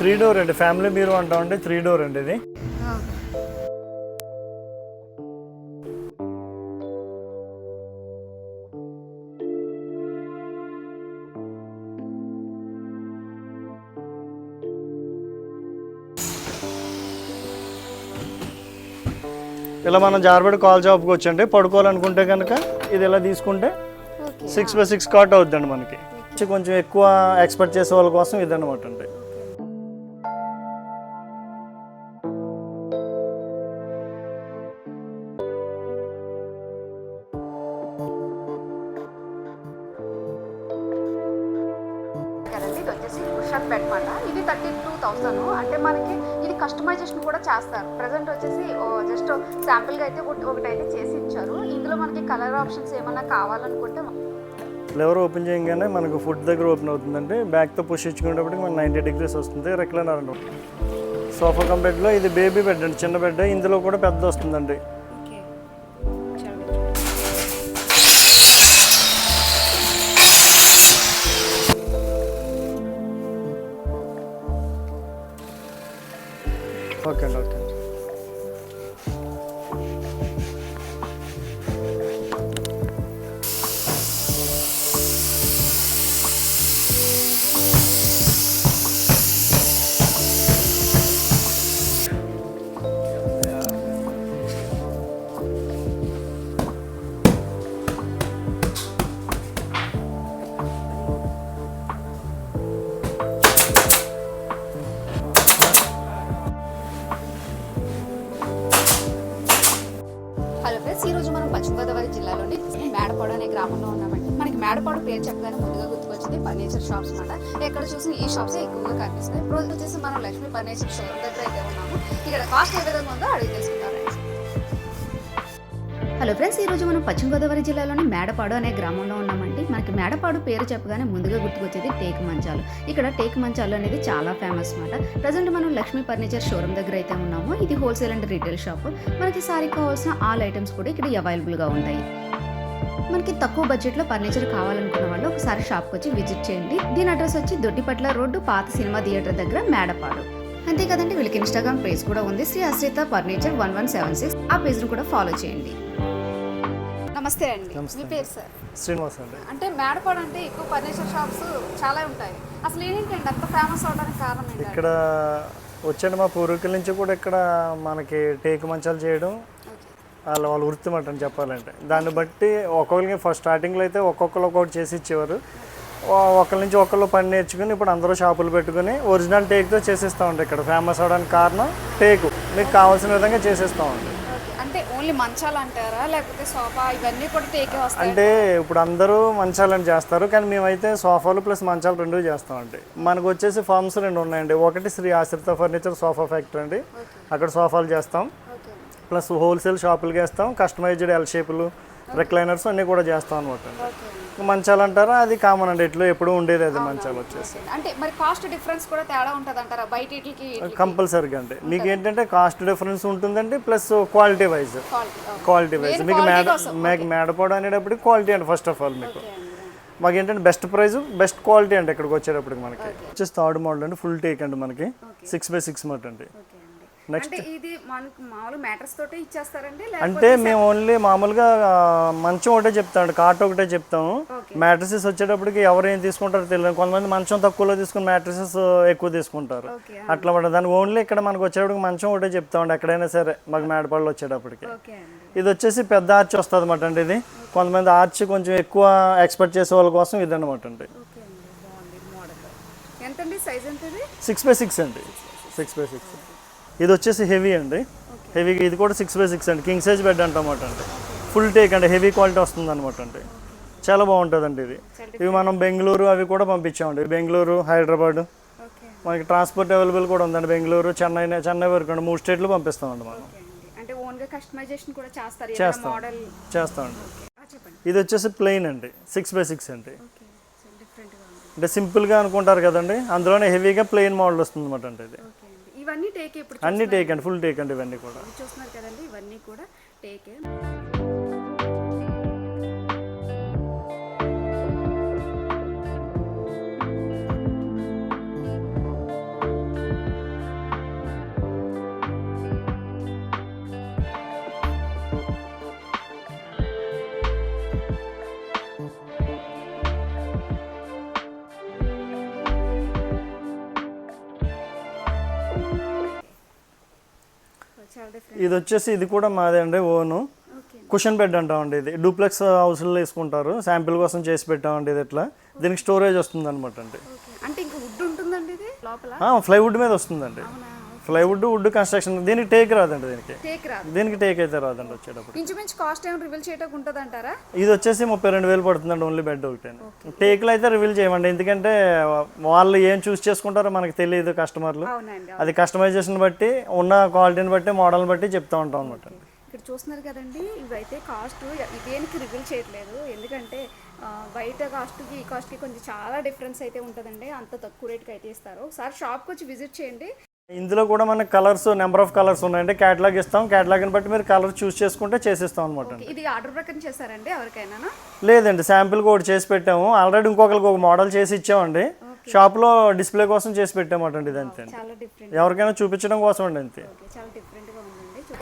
Three door అండి. Family మీరు అంటామండి. త్రీ డోర్ అండి ఇది. ఇలా మనం జార్బెడ్ కాల్ జాబ్కి వచ్చండి. పడుకోవాలనుకుంటే కనుక ఇది ఇలా తీసుకుంటే సిక్స్ బై సిక్స్ కాట్ అవుద్దండి మనకి. కొంచెం ఎక్కువ ఎక్స్పెక్ట్ చేసే వాళ్ళ కోసం ఇదన్నమాట అండి. ఇది వచ్చేసి పుషప్ బెడ్ మాట. ఇది థర్టీ టూ థౌసండ్. అంటే మనకి ఇది కస్టమైజేషన్ కూడా చేస్తారు. ప్రజెంట్ వచ్చేసి జస్ట్ శాంపిల్గా అయితే ఒకటి ఒకటి అయితే చేసి ఇచ్చారు. ఇందులో మనకి కలర్ ఆప్షన్స్ ఏమైనా కావాలనుకుంటే ఫ్లేవర్ ఓపెన్ చేయగానే మనకు ఫుడ్ దగ్గర ఓపెన్ అవుతుందండి బ్యాక్తో పుష్ ఇచ్చుకునేటప్పటికి మనకి నైంటీ డిగ్రీస్ వస్తుంది రెక్లైనర్ అండి. సోఫా కమ్ ఇది బేబీ బెడ్ అండి చిన్న బెడ్ ఇందులో కూడా పెద్ద వస్తుందండి. హలో ఫ్రెండ్స్ ఈ రోజు మనం పశ్చిమ గోదావరి జిల్లాలోని మేడపాడు అనే గ్రామంలో ఉన్నామండి. మనకి మేడపాడు పేరు చెప్పగానే ముందుగా గుర్తుకొచ్చేది టేక్ మంచాలు. ఇక్కడ టేక్ మంచాలు అనేది చాలా ఫేమస్ అన్నమాట ప్రజెంట్ మనం లక్ష్మీ ఫర్నిచర్ షోరూమ్ దగ్గర అయితే ఉన్నాము. ఇది హోల్సేల్ అండ్ రీటైల్ షాప్ మనకి సారీ కావాల్సిన ఆల్ ఐటమ్స్ కూడా ఇక్కడ అవైలబుల్గా ఉంటాయి. మనకి తక్కువ బడ్జెట్లో ఫర్నిచర్ కావాలనుకున్న వాళ్ళు ఒకసారి షాప్కి వచ్చి విజిట్ చేయండి. దీని అడ్రస్ వచ్చి దొడ్డిపట్ల రోడ్డు పాత సినిమా థియేటర్ దగ్గర మేడపాడు. అంతే కదండి వీళ్ళకి ఇన్స్టాగ్రామ్ పేజ్ కూడా ఉంది. Sri Ashrita furniture one one seven six. ఆ పేజ్ను కూడా ఫాలో చేయండి. నమస్తే అండి. మీ. పేరు సార్? శ్రీనివాస్ అండి. అంటే మేడపాడు అంటే ఎక్కువ ఫర్నిచర్ షాప్స్ చాలా ఉంటాయి. అసలు ఏంటండి అంత ఫేమస్ అవడానికి కారణం ఏంటంటే ఇక్కడ వచ్చాడు మా పూర్వీకుల నుంచి కూడా ఇక్కడ మనకి టేకు మంచాలు చేయడం వాళ్ళ వాళ్ళ వృత్తి అని చెప్పాలంటే. దాన్ని బట్టి ఒక్కొక్కరికి ఫస్ట్ స్టార్టింగ్లో అయితే ఒక్కొక్కరు ఒక్కొక్కటి చేసి ఇచ్చేవారు. ఒకరి నుంచి ఒకళ్ళు పని నేర్చుకుని ఇప్పుడు అందరూ షాపులు పెట్టుకుని ఒరిజినల్ టేక్తో చేసేస్తామండి ఇక్కడ. ఫేమస్ అవడానికి కారణం టేకు. మీకు కావాల్సిన విధంగా చేసేస్తామండి ఓకే. ఓన్లీ మంచాలు అంటారా? లేకపోతే సోఫా ఇవన్నీ కూడా టేకే వస్తాయి? అంటే ఇప్పుడు అందరూ మంచాలని చేస్తారు కానీ మేమైతే సోఫాలు ప్లస్ మంచాలు రెండు చేస్తామండి. మనకు వచ్చేసి ఫార్మ్స్ రెండు ఉన్నాయండి. ఒకటి శ్రీ ఆశ్రిత ఫర్నిచర్ సోఫా ఫ్యాక్టరీ అండి. అక్కడ సోఫాలు చేస్తాం. ప్లస్ హోల్సేల్ షాపులు వేస్తాం కస్టమైజ్డ్ ఎల్ షేపులు రిక్లైనర్స్ అన్నీ కూడా చేస్తాం అనమాట మంచాలు అంటారా అది కామన్ అండి. ఇట్లో ఎప్పుడు ఉండేది అది మంచాలు వచ్చేసి. అంటే మరి కాస్ట్ డిఫరెన్స్ కూడా తేడా ఉంటుంది అంటారా బయట వీటికి కంపల్సరీగా అండి. మీకు ఏంటంటే కాస్ట్ డిఫరెన్స్ ఉంటుందండి plus quality wise quality wise మీకు మేడ మీకు మేడపోవడం అనేటప్పటికి క్వాలిటీ అండి ఫస్ట్ ఆఫ్ ఆల్ మీకు. మాకు ఏంటంటే బెస్ట్ ప్రైస్ బెస్ట్ క్వాలిటీ అండి ఇక్కడికి వచ్చేటప్పటికి మనకి. వచ్చేసి థర్డ్ మోడల్ అండి ఫుల్ టేక్ అండి మనకి. సిక్స్ బై సిక్స్ మాట ఓకే అండి. నెక్స్ట్ అంటే ఇది మనకు మామూలు మ్యాటర్స్ తోటే ఇచ్చేస్తారండి? అంటే మేము ఓన్లీ మామూలుగా మంచం ఒకటే చెప్తాం కాట్ ఒకటే చెప్తాము. మ్యాట్రసెస్ వచ్చేటప్పటికి ఎవరు ఏం తీసుకుంటారో తెలియదు. కొంతమంది మంచం తక్కువలో తీసుకుని మ్యాట్రసెస్ ఎక్కువ తీసుకుంటారు. అట్లా పడదు దానికి ఓన్లీ ఇక్కడ మనకు వచ్చేటప్పటికి మంచం ఒకటే చెప్తామండి ఎక్కడైనా సరే మాకు మేడపళ్ళు వచ్చేటప్పటికి. ఇది వచ్చేసి పెద్ద ఆర్చ్ వస్తుంది అనమాట అండి ఇది. కొంతమంది ఆర్చ్ కొంచెం ఎక్కువ ఎక్స్పెక్ట్ చేసే వాళ్ళ కోసం ఇది అనమాట అండి సిక్స్ బై సిక్స్ అండి. Six by six. ఇది వచ్చేసి హెవీ అండి. హెవీ ఇది కూడా సిక్స్ బై సిక్స్ అండి. కింగ్ సైజ్ బెడ్ అంటమాట అండి. ఫుల్ టేక్ అండి. హెవీ క్వాలిటీ వస్తుంది అనమాట అండి. చాలా బాగుంటుందండి ఇది. ఇవి మనం బెంగళూరు అవి కూడా పంపించామండి. బెంగళూరు హైదరాబాద్. మనకి ట్రాన్స్పోర్ట్ అవైలబుల్ కూడా ఉందండి బెంగళూరు చెన్నై చెన్నై వరకు అండి. మూడు స్టేట్లు పంపిస్తామండి మనం. చేస్తాం. చేస్తామండి. ఇది వచ్చేసి ప్లెయిన్ అండి. సిక్స్ బై సిక్స్ అండి. అంటే సింపుల్గా అనుకుంటారు కదండి. అందులోనే హెవీగా ప్లెయిన్ మోడల్ వస్తుంది అనమాట అండి ఇది. ఇవన్నీ టేక్ ఇప్పుడు అన్ని టేక్ అండి ఫుల్ టేక్ అండి ఇవన్నీ కూడా. చూస్తున్నారు కదండి ఇవన్నీ కూడా టేకే ఇది వచ్చేసి ఇది కూడా మాదే అండి ఓను. కుషన్ బెడ్ అంటామండి ఇది. డూప్లెక్స్ హౌస్లో వేసుకుంటారు. శాంపిల్ కోసం చేసి పెట్టామండి ఇది ఇట్లా దీనికి స్టోరేజ్ వస్తుంది అనమాట అండి. ఓకే. అంటే ఇంకా వుడ్ ఉంటుందండి ఇది? లోపల? ఫ్లైవుడ్ మీద వస్తుందండి. ఫ్లైవుడ్ వుడ్ కన్స్ట్రక్షన్ దీనికి టేక్ రాదండి దీనికి. టేక్ రాదు. దీనికి టేక్ అయితే రాదండి వచ్చేటప్పుడు. ఇంచుమించు కాస్ట్ ఏమైనా రివీల్ చేయడానికి ఉంటుంది అంటారా ఇది వచ్చేసి ముప్పై రెండు వేలు పడుతుందండి ఓన్లీ బెడ్ ఒకటి. టేక్లు అయితే రివీల్ చేయమండి. ఎందుకంటే వాళ్ళు ఏం చూస్ చేసుకుంటారో మనకి తెలియదు కస్టమర్లు. అది కస్టమైజేషన్ బట్టి ఉన్న క్వాలిటీని బట్టి మోడల్ని బట్టి చెప్తా ఉంటాం అనమాట ఇక్కడ చూస్తున్నారు కదండి ఇవైతే కాస్ట్ దేనికి రివీల్ చేయట్లేదు. ఎందుకంటే బయట కాస్ట్కి ఈ కాస్ట్కి కొంచెం చాలా డిఫరెన్స్ అయితే ఉంటుందండి. అంత తక్కువ రేట్కి అయితే ఇస్తారు. ఒకసారి షాప్కి వచ్చి విజిట్ చేయండి. ఇందులో కూడా మనకి కలర్స్ నెంబర్ ఆఫ్ కలర్స్ ఉన్నాయండి. క్యాటలాగ్ ఇస్తాం. క్యాటలాగ్ని బట్టి మీరు కలర్ చూస్ చేసుకుంటే చేసిస్తాం అనమాట ఇది ఆర్డర్ ప్రకారం చేశారండి ఎవరికైనా లేదండి శాంపిల్ ఒకటి చేసి పెట్టాము. ఆల్రెడీ ఇంకొకరికి ఒక మోడల్ చేసి ఇచ్చామండి. షాప్లో డిస్ప్లే కోసం చేసి పెట్టామన్నమాట ఇది అంతే డిఫరెంట్ ఎవరికైనా చూపించడం కోసం అండి అంతే. చాలా ఉందండి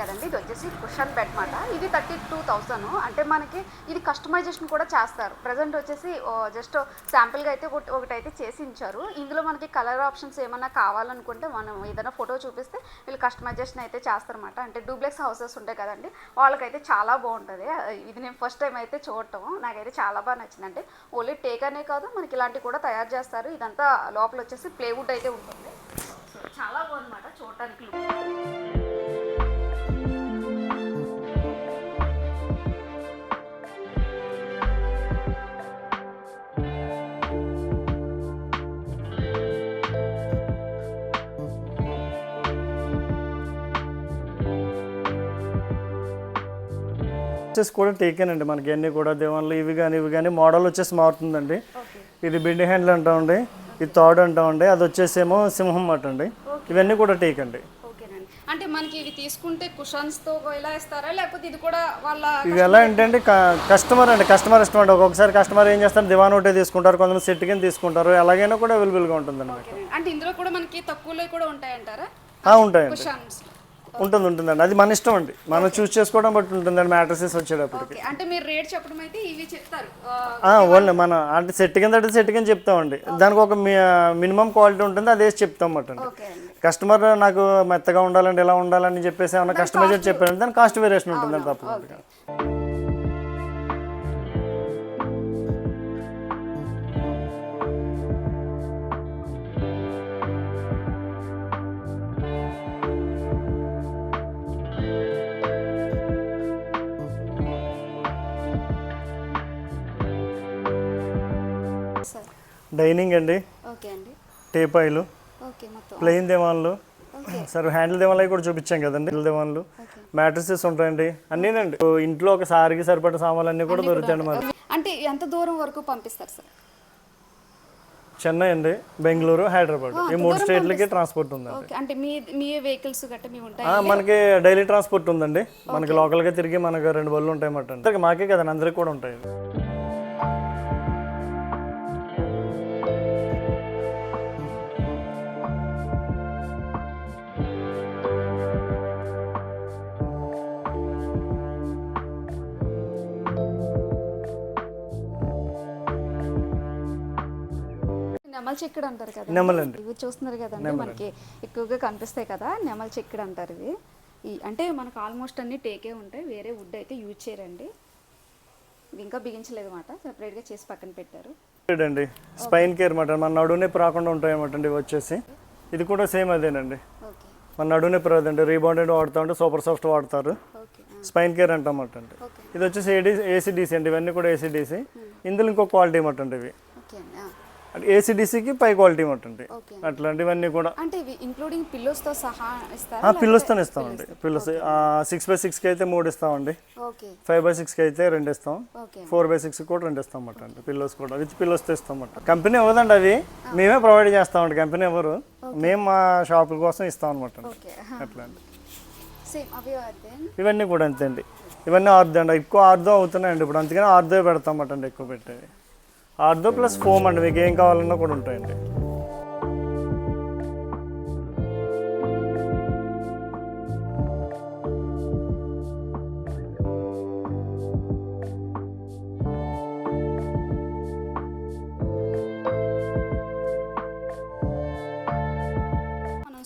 కదండి. ఇది వచ్చేసి కుషన్ బెడ్ మాట. ఇది థర్టీ టూ థౌసండ్. అంటే మనకి ఇది కస్టమైజేషన్ కూడా చేస్తారు. ప్రజెంట్ వచ్చేసి జస్ట్ శాంపిల్గా అయితే ఒకటి అయితే చేసి ఇచ్చారు ఇందులో మనకి కలర్ ఆప్షన్స్ ఏమన్నా కావాలనుకుంటే మనం ఏదైనా ఫోటో చూపిస్తే వీళ్ళు కస్టమైజేషన్ అయితే చేస్తారన్నమాట. అంటే డూప్లెక్స్ హౌసెస్ ఉంటాయి కదండి. వాళ్ళకైతే చాలా బాగుంటుంది. ఇది నేను ఫస్ట్ టైం అయితే చూడటం. నాకైతే చాలా బాగా నచ్చిందండి. ఓన్లీ టేక్ అనే కాదు మనకి ఇలాంటివి కూడా తయారు చేస్తారు. ఇదంతా లోపల వచ్చేసి ప్లేవుడ్ అయితే ఉంటుంది. సో చాలా బాగుందన్నమాట చూడటానికి వచ్చేసి కూడా టేకేనండి మనకి అన్ని కూడా దేవాన్లు ఇవి కానీ ఇవి కానీ మోడల్ వచ్చేసి మారుతుందండి. ఇది బిండి హ్యాండిల్ అంటామండి ఇది తాడు అంటామండి అది వచ్చేసేమో సింహం మాట అండి. ఇవన్నీ కూడా టేక్ అండి. అంటే మనకి ఇవి తీసుకుంటే కుషన్స్తో ఇలా ఇస్తారా లేకపోతే ఇది కూడా వాళ్ళ ఇవి ఎలా ఏంటంటే కస్టమర్ అండి కస్టమర్ ఇష్టం అండి. ఒక్కొక్కసారి కస్టమర్ ఏం చేస్తారు? దివాన్ ఒకటే తీసుకుంటారు కొంతమంది సెట్ కింద తీసుకుంటారు. ఎలాగైనా కూడా అవైలబుల్గా ఉంటుందండి. మీకు ఓకేనండి. అంటే ఇందులో కూడా మనకి తక్కువలో కూడా ఉంటాయంటారా? ఉంటాయండి. ఉంటుంది ఉంటుందండి. అది మన ఇష్టం అండి. మనం చూస్ చేసుకోవడం బట్టి ఉంటుందండి మ్యాట్రసెస్ వచ్చేటప్పటికి. ఓకే అంటే మీరు రేట్ చెప్పడం అయితే ఇవి చెప్తారు. ఆ, ఓన్లీ మన అంటే సెట్ కింద అంటే సెట్ కింద చెప్తామండి. దానికి ఒక మినిమం క్వాలిటీ ఉంటుంది అదే చెప్తాం అన్నమాట అండి. ఓకే అండి. కస్టమర్ నాకు మెత్తగా ఉండాలండి ఇలా ఉండాలని చెప్పేసి ఏమన్నా కస్టమైజర్ చెప్పారంటే దాని కాస్ట్ వేరియేషన్ ఉంటుందండి తప్పకుండా. డైనింగ్ అండి. ఓకే అండి. టేపాయిలు. ఓకే మొత్తం. ప్లెయిన్ దేవాన్లు. సరే హ్యాండిల్ అవి కూడా చూపించాం కదండి. దేవాన్లు. మ్యాట్రసెస్ ఉంటాయండి. అన్నీనండి. ఇంట్లో ఒక సారికి సరిపడ సామాన్లు అన్నీ కూడా దొరుకుతాయండి మరి అంటే ఎంత దూరం వరకు పంపిస్తారు సార్? చెన్నై అండి. బెంగళూరు హైదరాబాద్. ఈ మూడు స్టేట్లకి ట్రాన్స్పోర్ట్ ఉందండి. అంటే మీ మీ వెహికల్స్ మనకి డైలీ ట్రాన్స్పోర్ట్ ఉందండి. మనకి లోకల్గా తిరిగి మనకు రెండు బళ్ళు ఉంటాయి అన్నమాట మాకే కదండి అందరికి కూడా ఉంటాయి. నెమల చెక్కడు అంటారు కదా. నెమలండి. ఇవి చూస్తున్నారు కదండి మనకి ఎక్కువగా కనిపిస్తాయి కదా నెమల చెక్కడు అంటారు ఇవి. అంటే మనకు ఆల్మోస్ట్ అన్ని టేకే ఉంటాయి వేరే వుడ్ అయితే యూజ్ చేయరండి. ఇవి ఇంకా బిగించలేదు అనమాట సపరేట్గా చేసి పక్కన పెట్టారు. అండి స్పైన్ కేర్ మాట మన నడువు నొప్పి రాకుండా ఉంటాయి అన్నమాట అండి వచ్చేసి. ఇది కూడా సేమ్ అదేనండి. మన నడువు నొప్పి రాదండి రీబౌండెడ్ వాడుతూ ఉంటే సూపర్ సాఫ్ట్ వాడతారు. స్పైన్ కేర్ అంటామట అండి. ఇది వచ్చేసి ఏడీ ఏసీడీసీ అండి ఇవన్నీ కూడా ఏసీడీసీ ఇందులో ఇంకో క్వాలిటీ మాట అండి ఇవి. ఆ, ఏసీడీసీకి పై క్వాలిటీ ఓకే. అట్లాంటివన్నీ కూడా. అంటే ఇవి ఇంక్లూడింగ్ పిల్లోస్తో సహా ఇస్తారా? పిల్లుస్తో ఇస్తామండి పిల్లుస్ సిక్స్ బై సిక్స్కి అయితే మూడు ఇస్తామండి ఫైవ్ బై సిక్స్కి అయితే రెండు ఇస్తాం. ఫోర్ బై సిక్స్ కూడా రెండు ఇస్తాం అన్నమాట అండి. పిల్లోస్ కూడా. విత్ పిల్లోస్తో ఇస్తాం అన్నమాట. కంపెనీ ఇవ్వదండి అవి. మేమే ప్రొవైడ్ చేస్తామండి కంపెనీ ఎవరు? మేము మా షాపుల కోసం ఇస్తాం అనమాట అండి. ఓకే. అట్లా అండి. సేమ్ అవి అదే ఇవన్నీ కూడా అంతే అండి. ఇవన్నీ ఆర్దో అండి ఎక్కువ ఆర్దో అవుతున్నాయండి. ఇప్పుడు అందుకని ఆర్దో పెడతాం అండి ఎక్కువ పెట్టేది ఆర్దో ప్లస్ ఫోమ్ అండి మీకు ఏం కావాలన్నా కూడా ఉంటాయండి.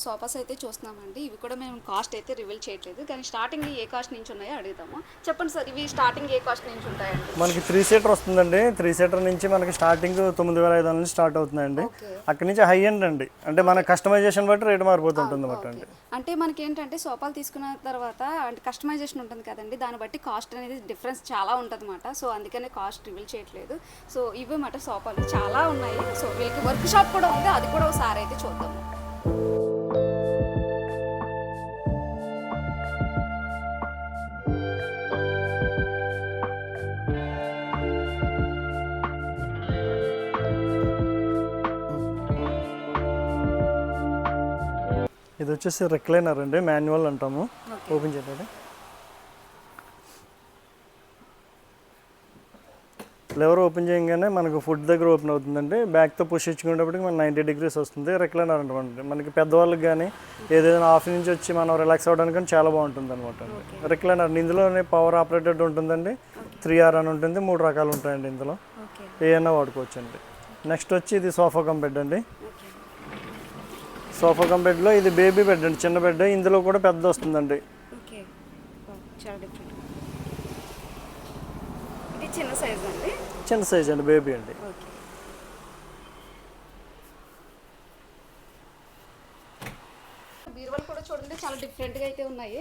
సోఫాస్ అయితే చూస్తున్నామండి. ఇవి కూడా మేము కాస్ట్ అయితే రివీల్ చేయట్లేదు. కానీ స్టార్టింగ్ ఏ కాస్ట్ నుంచి ఉన్నాయో అడుగుతాము చెప్పండి సార్ ఇవి స్టార్టింగ్ ఏ కాస్ట్ నుంచి ఉంటాయండి? మనకి త్రీ సీటర్ వస్తుందండి. త్రీ సీటర్ నుంచి మనకి స్టార్టింగ్ తొమ్మిది వేల ఐదు వందల నుంచి స్టార్ట్ అవుతుందండి. అక్కడి నుంచి హై ఎండ్ అండి. అంటే మన కస్టమైజేషన్ బట్టి రేట్ మారిపోతుంటుంది అనమాట అండి. అంటే మనకి ఏంటంటే సోఫాలు తీసుకున్న తర్వాత అంటే కస్టమైజేషన్ ఉంటుంది కదండి. దాన్ని బట్టి కాస్ట్ అనేది డిఫరెన్స్ చాలా ఉంటుంది అనమాట సో అందుకనే కాస్ట్ రివీల్ చేయట్లేదు. సో ఇవి మాట సోఫాలు చాలా ఉన్నాయి. సో వీళ్ళకి వర్క్ షాప్ కూడా ఉంది. అది కూడా ఒకసారి అయితే చూద్దాము. ఇది వచ్చేసి రిక్లైనర్ అండి మాన్యువల్ అంటాము. ఓపెన్ చేయండి లెవర్ ఓపెన్ చేయగానే మనకు ఫుడ్ దగ్గర ఓపెన్ అవుతుందండి. బ్యాక్తో పుష్ ఇచ్చుకునేటప్పటికి మన నైంటీ డిగ్రీస్ వస్తుంది. రిక్లైనర్ అంటామండి. మనకి పెద్దవాళ్ళకి కానీ ఏదైనా ఆఫీస్ నుంచి వచ్చి మనం రిలాక్స్ అవ్వడానికి కానీ చాలా బాగుంటుంది అనమాట రిక్లైనర్ ఇందులోనే పవర్ ఆపరేటెడ్ ఉంటుందండి. త్రీ ఆర్ అని ఉంటుంది. మూడు రకాలు ఉంటాయండి ఇందులో. ఏమైనా వాడుకోవచ్చు అండి నెక్స్ట్ వచ్చి ఇది సోఫా కమ్ బెడ్ అండి. సోఫా కమ్ బెడ్లో ఇది బేబీ బెడ్ అండి చిన్న బెడ్ ఇందులో కూడా పెద్ద వస్తుందండి. చిన్న సైజ్ అండి? చిన్న సైజ్ అండి బేబీ అండి. ఓకే. బీరువాలు కూడా చూడండి చాలా డిఫరెంట్గా అయితే ఉన్నాయి.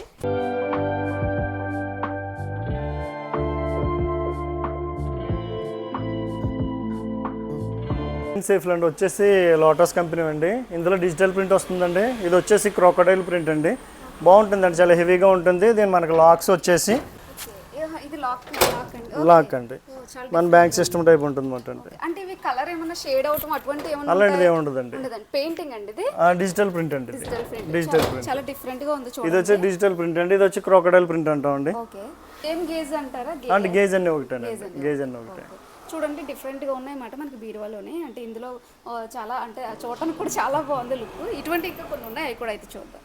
సేఫ్ అండి వచ్చేసి లోటస్ కంపెనీ అండి. ఇందులో డిజిటల్ ప్రింట్ వస్తుందండి. ఇది వచ్చేసి క్రోకడైల్ ప్రింట్ అండి. బాగుంటుందండి చాలా హెవీగా ఉంటుంది. దీని మనకి లాక్స్ వచ్చేసి లాక్ అండి. అండి. మన బ్యాంక్ సిస్టమ్ టైప్ ఉంటుంది అండి. అంటే ఇవి కలర్ ఏమన్నా షేడ్ అవటం అటువంటి ఏమన్నా అలాంటిది ఏమి ఉండదండి ఉండదండి. పెయింటింగ్ అండి ఇది? డిజిటల్ ప్రింట్ అండి డిజిటల్ ప్రింట్ చాలా- ప్రింట్ డిఫరెంట్గా ఉంది ఇది వచ్చి డిజిటల్ ప్రింట్ అండి. ఇది వచ్చి క్రోకడైల్ ప్రింట్ ఓకే. ఏం గేజ్ అంటారా? అంటే గేజ్. అన్ని ఒకటే గేజ్ అన్ని ఒకటే. చూడండి డిఫరెంట్గా ఉన్నాయన్నమాట మనకి బీరువాలోనే. అంటే ఇందులో చాలా అంటే చూడటానికి కూడా చాలా బాగుంది లుక్ ఇటువంటి ఇంకా కొన్ని ఉన్నాయి అవి కూడా అయితే చూద్దాం.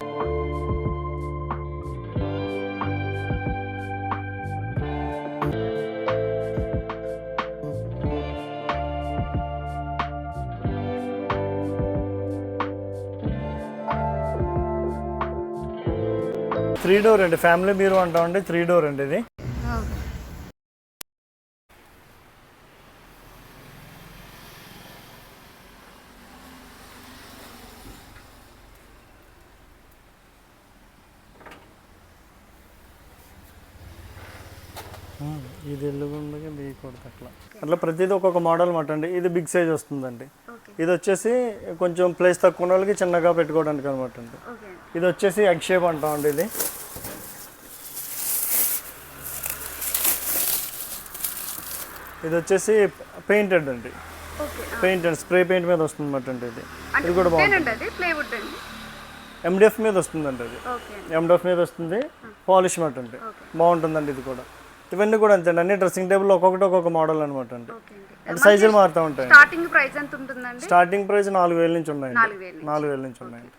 త్రీ డోర్ అండి. ఫ్యామిలీ బీరో అంటామండి. త్రీ డోర్ అండి ఇది. ఇది ఎల్లుగుండగా బీయకూడదు అట్లా అట్లా ప్రతిదీ ఒక్కొక్క మోడల్ మాట అండి ఇది బిగ్ సైజ్ వస్తుందండి. ఇది వచ్చేసి కొంచెం ప్లేస్ తక్కువ వాళ్ళకి చిన్నగా పెట్టుకోవడానికి అనమాట అండి ఇది వచ్చేసి ఎగ్ షేప్ అంటామండి ఇది. ఇది వచ్చేసి పెయింటెడ్ అండి. ఓకే పెయింటెడ్ స్ప్రే పెయింట్ మీద వస్తుంది అనమాట అండి ఇది ఇది కూడా బాగుంటుంది. అండి? అండి ఎండిఎఫ్ మీద వస్తుందండి అది. ఎండిఎఫ్ మీద వస్తుంది. పాలిష్ మాట అండి బాగుంటుందండి ఇది కూడా. ఇవన్నీ కూడా అంతే అన్ని డ్రెస్సింగ్ టేబుల్ ఒక్కొక్కటి ఒక్కొక్క మోడల్ అనమాట అండి. అంటే సైజులు మారుతూ ఉంటాయి స్టార్టింగ్ ప్రైస్ ఎంత ఉంటుందండి స్టార్టింగ్ ప్రైస్ నాలుగు వేల నుంచి వేలు నాలుగు వేల నుంచి ఉన్నాయండి.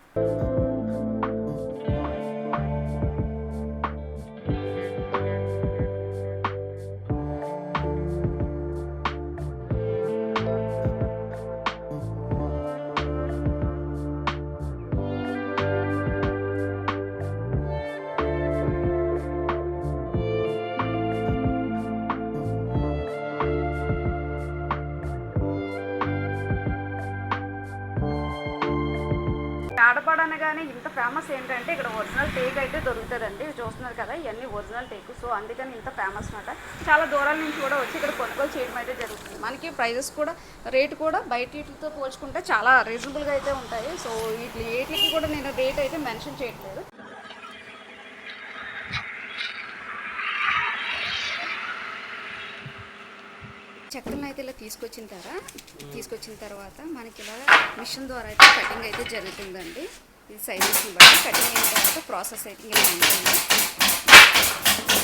ఆడపాడు ఇంత ఫేమస్ ఏంటంటే ఇక్కడ ఒరిజినల్ టేక్ అయితే దొరుకుతుందండి. చూస్తున్నారు కదా ఇవన్నీ ఒరిజినల్ టేక్ సో అందుకని ఇంత ఫేమస్ అనమాట చాలా దూరాల నుంచి కూడా వచ్చి ఇక్కడ కొనుగోలు చేయడం అయితే జరుగుతుంది. మనకి ప్రైజెస్ కూడా రేట్ కూడా బయట వీటితో పోల్చుకుంటే చాలా రీజనబుల్గా అయితే ఉంటాయి. సో వీటి వేటికి కూడా నేను రేట్ అయితే మెన్షన్ చేయట్లేదు. చెక్కలను అయితే ఇలా తీసుకొచ్చిన తర్వాత తీసుకొచ్చిన తర్వాత మనకి ఇలా మిషన్ ద్వారా అయితే కటింగ్ అయితే జరుగుతుందండి. ఇది సైజెస్ని బట్టి కటింగ్ అయిన తర్వాత ప్రాసెస్ అయితే ఇలా ఉంటుంది.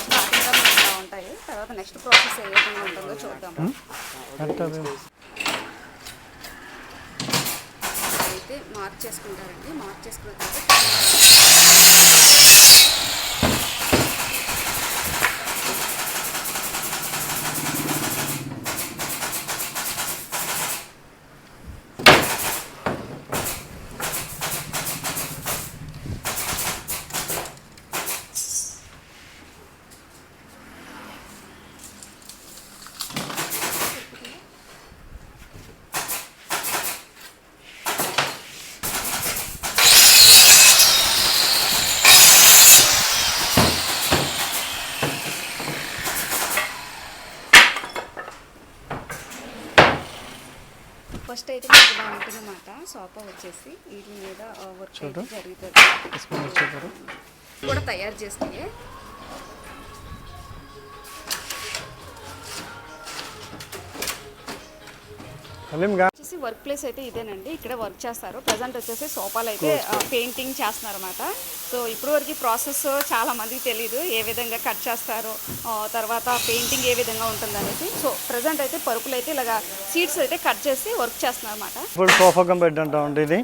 స్టార్టింగ్గా మనకి ఇలా ఉంటాయి. తర్వాత నెక్స్ట్ ప్రాసెస్ ఏ విధంగా ఉంటుందో చూద్దాము. అంటే అయితే మార్క్ చేసుకుంటారండి. మార్క్ చేసుకున్న తర్వాత సోఫా వచ్చేసి వీటి మీద వర్క్ జరుగుతుంది. కూడా తయారు చేస్తే వచ్చేసి వర్క్ ప్లేస్ అయితే ఇదేనండి. ఇక్కడ వర్క్ చేస్తారు. ప్రజెంట్ వచ్చేసి సోఫాలు అయితే పెయింటింగ్ చేస్తున్నారు అనమాట సో ఇప్పుడు వరకు ప్రాసెస్ చాలా మందికి తెలియదు ఏ విధంగా కట్ చేస్తారు ఆ, తర్వాత పెయింటింగ్ ఏ విధంగా ఉంటుంది అనేసి సో ప్రజెంట్ అయితే పరుపులు అయితే ఇలాగా సీట్స్ అయితే కట్ చేసి వర్క్ చేస్తున్నారు అనమాట ఇప్పుడు సోఫా కమ్ బెడ్ అంటామండి ఇది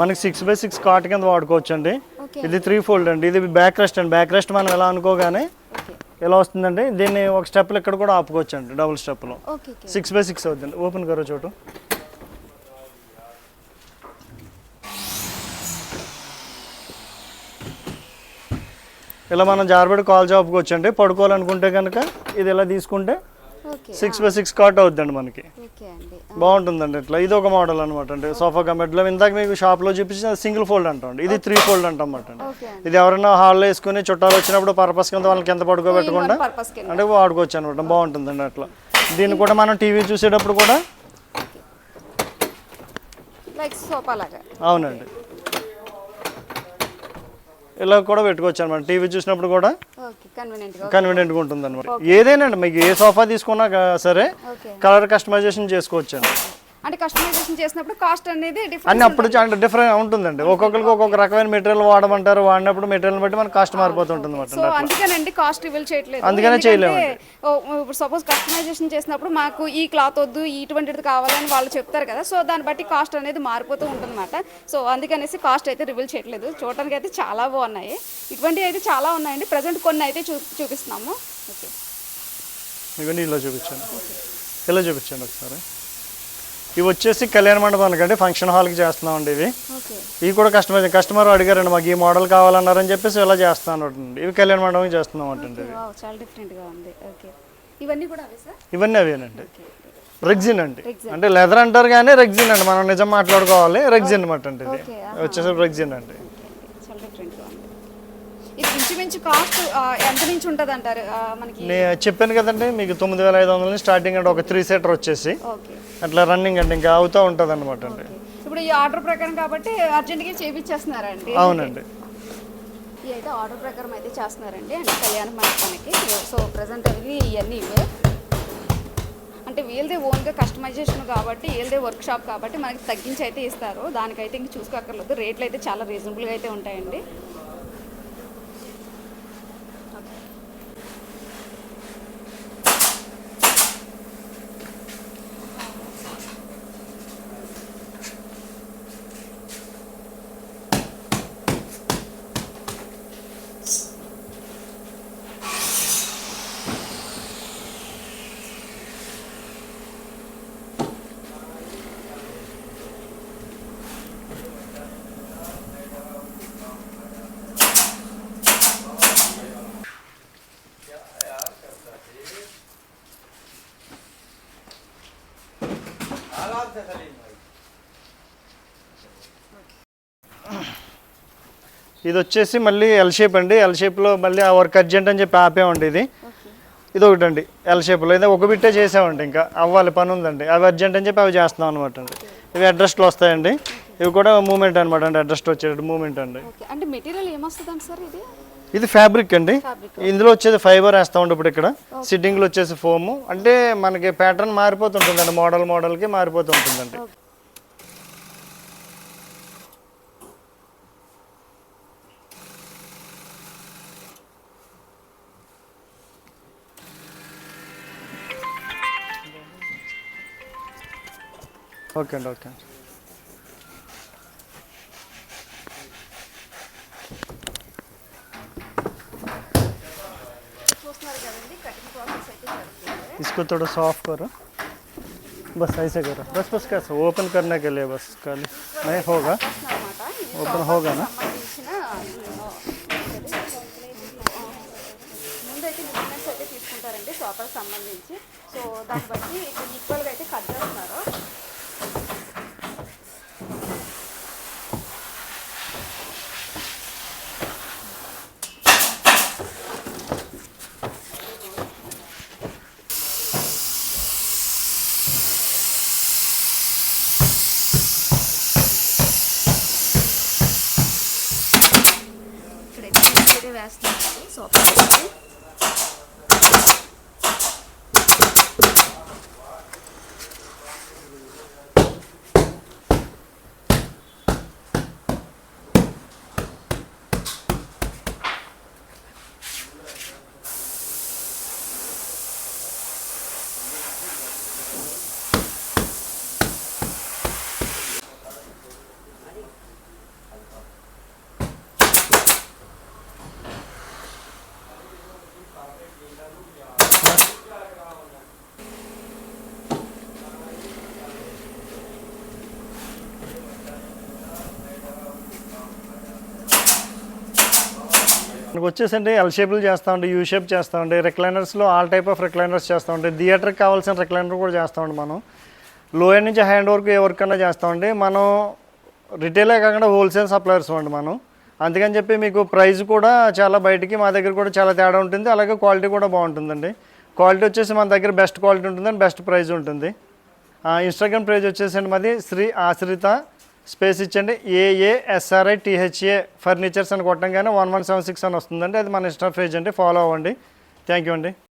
మనకి సిక్స్ బై సిక్స్ కాట్ కింద వాడుకోవచ్చు అండి ఇది త్రీ ఫోల్డ్ అండి. ఇది బ్యాక్ రెస్ట్ అండి. బ్యాక్ రెస్ట్ మనం ఎలా అనుకోగానే ఎలా వస్తుందండి? దీన్ని ఒక స్టెప్లు ఇక్కడ కూడా ఆపుకోవచ్చు అండి డబుల్ స్టెప్లో సిక్స్ బై సిక్స్ అవుతుంది ఓపెన్ కరో చోటు. ఇలా మనం జారబడి కాల్ చాపుకోవచ్చు అండి పడుకోవాలనుకుంటే కనుక ఇది ఇలా తీసుకుంటే సిక్స్ బై సిక్స్ కాట్ అవుతుందండి మనకి. బాగుంటుందండి ఇట్లా. ఇది ఒక మోడల్ అనమాట అండి. సోఫా కమెట్లో ఇందాక మీకు షాప్లో చూపించిన సింగిల్ ఫోల్డ్ అంటాం ఇది త్రీ ఫోల్డ్ అంటాం అన్నమాట అండి. ఇది ఎవరైనా హాల్లో వేసుకుని చుట్టాలు వచ్చినప్పుడు పర్పస్ కింద వాళ్ళకి ఎంత పడుకోబెట్టకుండా అంటే వాడుకోవచ్చు అనమాట బాగుంటుందండి అట్లా. దీన్ని కూడా మనం టీవీ చూసేటప్పుడు కూడా అవునండి. ఇలా కూడా పెట్టుకోవచ్చు అనమాట టీవీ చూసినప్పుడు కూడా కన్వీనియంట్గా ఉంటుంది అనమాట ఏదైనా అండి మీకు ఏ సోఫా తీసుకున్నా సరే కలర్ కస్టమైజేషన్ చేసుకోవచ్చు అండి అంటే కస్టమైజేషన్ చేసినప్పుడు కాస్ట్ అనేది అన్ని అప్పుడు డిఫరెంట్ ఉంటుందండి. ఒక్కొక్కరికి ఒక్కొక్క రకమైన మెటీరియల్ వాడమంటారు వాడినప్పుడు మెటీరియల్ బట్టి మనకి కాస్ట్ మారిపోతుంటుంది సో అందుకేనండి కాస్ట్ రివీల్ చేయట్లేదు. అందుకనే. ఓ, ఇప్పుడు సపోజ్ కస్టమైజేషన్ చేసినప్పుడు మాకు ఈ క్లాత్ వద్దు ఇటువంటిది కావాలని వాళ్ళు చెప్తారు కదా. సో దాన్ని బట్టి కాస్ట్ అనేది మారిపోతూ ఉంటుందన్నమాట. సో అందుకనేసి కాస్ట్ అయితే రివీల్ చేయట్లేదు. చూడడానికి అయితే చాలా బాగున్నాయి. ఇటువంటివి అయితే చాలా ఉన్నాయండి. ప్రజెంట్ కొన్ని అయితే చూ చూపిస్తున్నాము. ఓకే ఇవన్నీ ఇలా చూపించండి. ఇలా చూపించండి ఒకసారి. ఇవి వచ్చేసి కళ్యాణ మండపానికి అంటే ఫంక్షన్ హాల్కి చేస్తున్నామండి ఇవి. ఓకే. ఇవి కూడా కస్టమర్ కస్టమర్ అడిగారండి మాకు ఈ మోడల్ కావాలన్నారని చెప్పేసి ఇలా చేస్తాను అండి ఇవి కళ్యాణ మండపం చేస్తున్నాం అంటండి ఇవి. వావ్, చాలా డిఫరెంట్గా ఉంది. ఓకే ఇవన్నీ కూడా అవేనండి. రెగ్జిన్ అండి. అంటే లెదర్ అంటారు కానీ రెగ్జిన్ అండి మనం నిజం మాట్లాడుకోవాలి రెగ్జిన్ అనమాట అండి ఇది. వచ్చేసి రెగ్జిన్ అండి. నేను చెప్పాను కదండి మీకు తొమ్మిది వేల ఐదు వందల నుంచి స్టార్టింగ్ అండి ఒక త్రీ సీటర్ వచ్చేసి. అట్లా రన్నింగ్ అండి ఇంకా అవుతూ ఉంటుంది అనమాట అండి ఇప్పుడు ఈ ఆర్డర్ ప్రకారం కాబట్టి అర్జెంట్గా చేపించేస్తున్నారండి అవునండి. అయితే ఆర్డర్ ప్రకారం అయితే చేస్తున్నారండి. అంటే కళ్యాణ మండపానికి. సో ప్రజెంట్ అవి ఇవన్నీ ఇవే. అంటే వీళ్ళదే ఓన్గా కస్టమైజేషన్ కాబట్టి వీళ్ళదే వర్క్ షాప్ కాబట్టి మనకి తగ్గించి అయితే ఇస్తారు. దానికైతే ఇంక చూసుకోక్కర్లేదు. రేట్లు అయితే చాలా రీజనబుల్గా అయితే ఉంటాయండి. ఇది వచ్చేసి మళ్ళీ ఎల్ షేప్ అండి. ఎల్ షేప్లో మళ్ళీ ఆ వర్క్ అర్జెంట్ అని చెప్పి ఆపామండి ఇది. ఇది ఒకటి అండి ఎల్ షేప్లో అయితే ఒక బిట్టే చేసామండి ఇంకా. అవ్వాలి పని ఉందండి అవి అర్జెంట్ అని చెప్పి అవి చేస్తున్నాం అనమాట అండి. ఇవి అడ్రస్లో వస్తాయండి. ఇవి కూడా మూమెంట్ అనమాట అండి. అడ్రస్ట్ వచ్చేటట్టు మూమెంట్ అండి. అంటే మెటీరియల్ ఏమొస్తుందండి సార్ ఇది? ఇది ఫ్యాబ్రిక్ అండి. ఇందులో వచ్చేది ఫైబర్ వేస్తామండి ఇప్పుడు ఇక్కడ. సిట్టింగ్లో వచ్చేసి ఫోము అంటే మనకి ప్యాటర్న్ మారిపోతుంటుందండి. మోడల్ మోడల్కి మారిపోతుంటుందండి. ఓకే అండి ఓకే అండి చూస్తున్నారు కదండి కటింగ్ ప్రాసెస్ అయితే జరుగుతుంది इसको थोड़ा सॉफ्ट करो बस ऐसे करो बस बस कैसे ओपन करने के लिए बस खाली नहीं होगा అనమాట ఇది ఓపెన్ होगा ना సంబంధించిన ముందైతే మెజర్మెంట్స్ అయితే తీసుకుంటారండి సోఫాకి సంబంధించి సో దాన్ని బట్టి ఈక్వల్గా అయితే కట్ చేస్తున్నారు అయితే వేస్తున్నామండి సోఫా మనకు వచ్చేసండి ఎల్ షేపులు చేస్తామండి యూ షేప్ చేస్తామండి రిక్లైనర్స్లో ఆల్ టైప్ ఆఫ్ రిక్లైనర్స్ చేస్తామండి థియేటర్కి కావాల్సిన రిక్లైనర్ కూడా చేస్తామండి మనం. లో ఎండ్ నుంచి హ్యాండ్ వర్క్ ఏ వర్క్ అన్నా చేస్తామండి మనం రిటైలే కాకుండా హోల్సేల్ సప్లయర్స్ అండి మనం. అందుకని చెప్పి మీకు ప్రైస్ కూడా చాలా బయటికి మా దగ్గర కూడా చాలా తేడా ఉంటుంది అలాగే క్వాలిటీ కూడా బాగుంటుందండి. క్వాలిటీ వచ్చేసి మన దగ్గర బెస్ట్ క్వాలిటీ ఉంటుందండి బెస్ట్ ప్రైస్ ఉంటుంది. ఇన్స్టాగ్రామ్ పేజ్ వచ్చేసండి మాది శ్రీ ఆశ్రిత space ఇచ్చండి. A A S R I T H A furnitures అని కొట్టంగానే వన్ వన్ సెవెన్ సిక్స్ అని వస్తుందండి. అది మన ఇన్స్టా పేజ్ అండి. ఫాలో అవ్వండి. థ్యాంక్ యూ అండి.